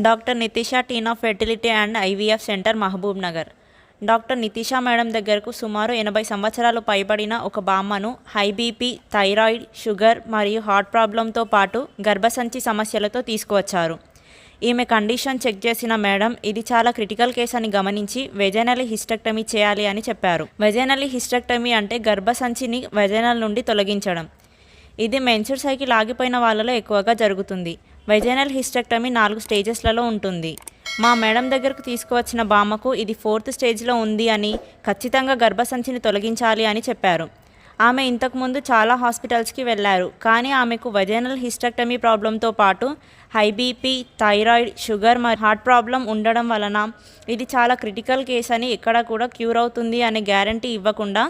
Doctor Nitisha Teena fertility and IVF centre Mahbub Nagar. Doctor Nitisha madam దగ్గరకు సుమారు ఎనభై సంవత్సరాలు పైబడిన ఒక బామ్మను హై బీపీ థైరాయిడ్ షుగర్ మరియు హార్ట్ ప్రాబ్లంతో పాటు గర్భసంచి సమస్యలతో తీసుకువచ్చారు. ఈమె కండిషన్ చెక్ చేసిన మేడం ఇది చాలా క్రిటికల్ కేసు అని గమనించి వెజైనల్ హిస్టెక్టమీ చేయాలి అని చెప్పారు. వెజైనల్ హిస్టెక్టమీ అంటే గర్భసంచిని వెజైనల్ నుండి తొలగించడం. ఇది మెన్సర్ సైకిల్ ఆగిపోయిన వాళ్ళలో ఎక్కువగా జరుగుతుంది. వెజైనల్ హిస్టెక్టమీ నాలుగు స్టేజెస్లలో ఉంటుంది. మా మేడం దగ్గరకు తీసుకువచ్చిన బామ్మకు ఇది ఫోర్త్ స్టేజ్లో ఉంది అని ఖచ్చితంగా గర్భసంచిని తొలగించాలి అని చెప్పారు. ఆమె ఇంతకుముందు చాలా హాస్పిటల్స్కి వెళ్ళారు. కానీ ఆమెకు వెజైనల్ హిస్టెక్టమీ ప్రాబ్లంతో పాటు హై బీపీ థైరాయిడ్ షుగర్ మరియు హార్ట్ ప్రాబ్లం ఉండడం వలన ఇది చాలా క్రిటికల్ కేస్ అని ఎక్కడ కూడా క్యూర్ అవుతుంది అనే గ్యారంటీ ఇవ్వకుండా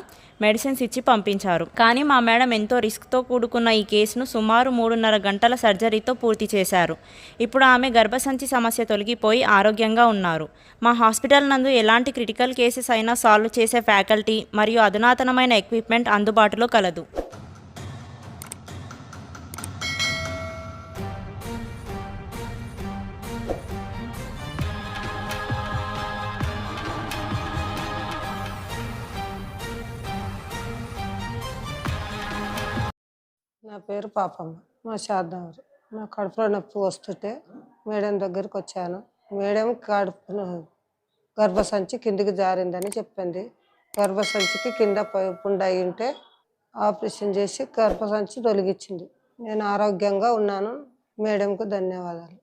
మెడిసిన్స్ ఇచ్చి పంపించారు. కానీ మా మేడం ఎంతో రిస్క్తో కూడుకున్న ఈ కేసును సుమారు మూడున్నర గంటల సర్జరీతో పూర్తి చేశారు. ఇప్పుడు ఆమె గర్భసంచి సమస్య తొలగిపోయి ఆరోగ్యంగా ఉన్నారు. మా హాస్పిటల్ నందు ఎలాంటి క్రిటికల్ కేసెస్ అయినా సాల్వ్ చేసే ఫ్యాకల్టీ మరియు అధునాతనమైన ఎక్విప్మెంట్ అందుబాటులో కలదు. నా పేరు పాపమ్మ. మా శారదావరి నా కడుపులో నొప్పి వస్తుంటే మేడం దగ్గరికి వచ్చాను. మేడం కడుపు గర్భసంచి కిందికి జారిందని చెప్పింది. గర్భసంచికి కింద పై- అయి ఉంటే ఆపరేషన్ చేసి గర్భసంచి తొలగించింది. నేను ఆరోగ్యంగా ఉన్నాను. మేడంకు ధన్యవాదాలు.